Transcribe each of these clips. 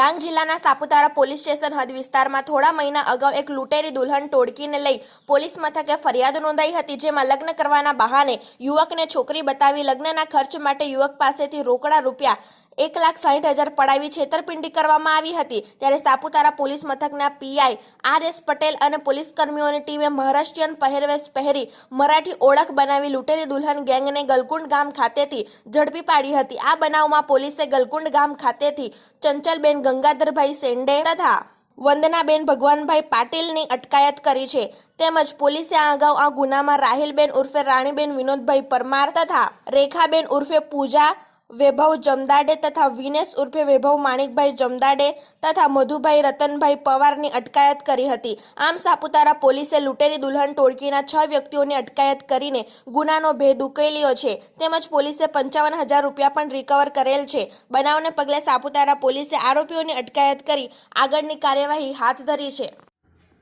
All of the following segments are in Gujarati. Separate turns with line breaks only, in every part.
ડાંગ જિલ્લાના સાપુતારા પોલીસ સ્ટેશન હદ વિસ્તારમાં થોડા મહિના અગાઉ એક લૂંટેરી દુલ્હન ટોળકીને લઈ પોલીસ મથકે ફરિયાદ નોંધાઈ હતી, જેમાં લગ્ન કરવાના બહાને યુવકને છોકરી બતાવી લગ્નના ખર્ચ માટે યુવક પાસેથી રોકડા રૂપિયા એક લાખ સાહીઠ હજાર પડાવી છેતરપિંડી કરવામાં આવી હતી. ત્યારે સાપુતારા પોલીસ મથકના પીઆઈ આર એસ પટેલ અને પોલીસ કર્મીઓની ટીમે મહારાષ્ટ્રીયન પહેરવેશ પહેરી મરાઠી ઓળખ બનાવી લૂંટેરી દુલ્હન ગેંગને ગલકુંડ ગામ ખાતેથી ઝડપી પાડી હતી. આ બનાવમાં પોલીસે ગલકુંડ ગામ ખાતેથી ચંચલબેન ગંગાધરભાઈ સેન્ડે તથા વંદનાબેન ભગવાનભાઈ પાટીલની અટકાયત કરી છે. તેમજ પોલીસે આ અગાઉ આ ગુનામાં રાહિલબેન ઉર્ફે રાણીબેન વિનોદભાઈ પરમાર તથા રેખાબેન ઉર્ફે પૂજા વૈભવ જમદાડે તથા વિનેશ ઉર્ફે વૈભવ માણિકભાઈ જમદાડે તથા મધુભાઈ રતનભાઈ પવારની અટકાયત કરી હતી. આમ સાપુતારા પોલીસે લૂંટેલી દુલ્હન ટોળકીના છ વ્યક્તિઓની અટકાયત કરીને ગુનાનો ભેદ ઉકેલ્યો છે. તેમજ પોલીસે પંચાવન હજાર રૂપિયા પણ રિકવર કરેલ છે. બનાવને પગલે સાપુતારા પોલીસે આરોપીઓની અટકાયત કરી આગળની કાર્યવાહી હાથ ધરી છે.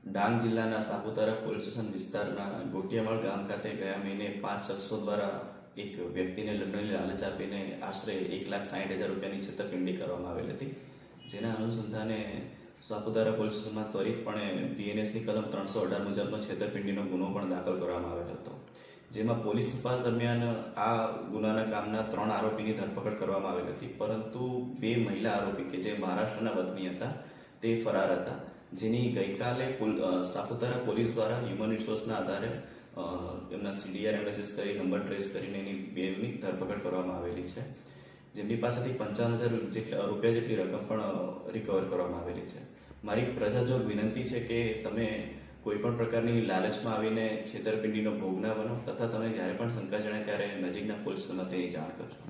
ડાંગ જિલ્લાના સાપુતારા પોલીસ સ્ટેશન વિસ્તારના ગોટિયાવાડ ગામ ખાતે ગયા મહિને પાંચ શખ્સો દ્વારા એક વ્યક્તિને લગ્નની લાલચ આપીને આશરે એક લાખ સાઠ હજાર રૂપિયાની છેતરપિંડી કરવામાં આવેલ હતી. જેના અનુસંધાને સાપુતારા પોલીસમાં ત્વરિતપણે બીએનએસની કલમ ત્રણસો અઢાર મુજબનો છેતરપિંડીનો ગુનો પણ દાખલ કરવામાં આવેલ હતો. જેમાં પોલીસ તપાસ દરમિયાન આ ગુનાના કામના ત્રણ આરોપીની ધરપકડ કરવામાં આવેલ હતી. પરંતુ બે મહિલા આરોપી કે જે મહારાષ્ટ્રના વતની હતા, તે ફરાર હતા. જેની ગઈકાલે સાપુતારા પોલીસ દ્વારા હ્યુમન રિસોર્સના આધારે એમના સીડીઆર એનાલિસિસ કરી, નંબર ટ્રેસ કરીને એની બેની ધરપકડ કરવામાં આવેલી છે. જેમની પાસેથી પંચાવન હજાર જેટલા રૂપિયા જેટલી રકમ પણ રિકવર કરવામાં આવેલી છે. મારી પ્રજાજોગ વિનંતી છે કે તમે કોઈપણ પ્રકારની લાલચમાં આવીને છેતરપિંડીનો ભોગ ના બનો, તથા તમે જ્યારે પણ શંકા જણાય ત્યારે નજીકના પોલીસ તમે તેની જાણ કરજો